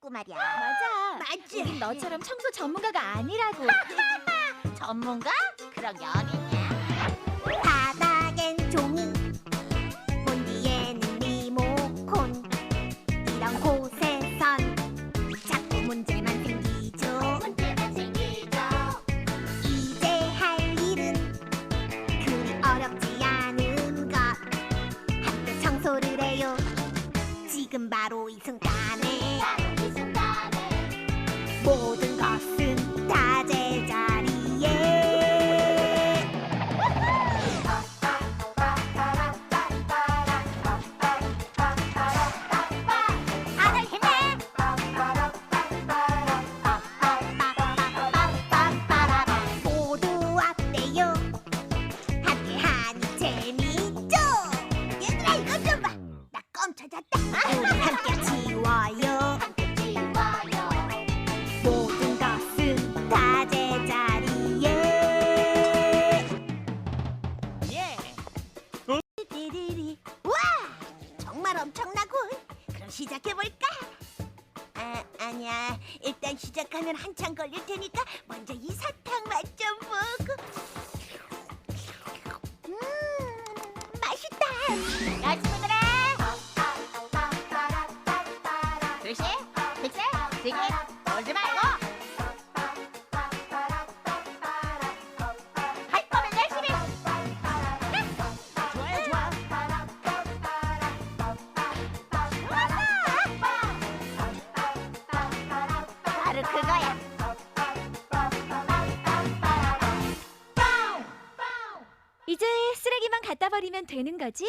했고 말이야. 맞아. 맞지? 우린 너처럼 청소 전문가가 아니라고. 전문가? 게 어딨냐? 바닥엔 종이, 본디에는 리모콘. 이런 곳에선 자꾸 문제만 생기죠. 문제만 생기죠. 이제 할 일은 그리 어렵지 않은 것. 학교 청소를 해요. 지금 바로 이 순간에. 찾았다. 우리 함께 지워요. 모든 것은 다 제자리에. 예. 띠리리. 와! 정말 엄청나군. 그럼 시작해볼까? 아 아니야. 일단 시작하면 한참 걸릴 테니까 먼저 이 사탕 맛 좀 보고. 음 맛있다. 야 친구들아 글씨 글씨 되게? 놀지 말고. 이제 쓰레기만 갖다 버리면 되는 거지?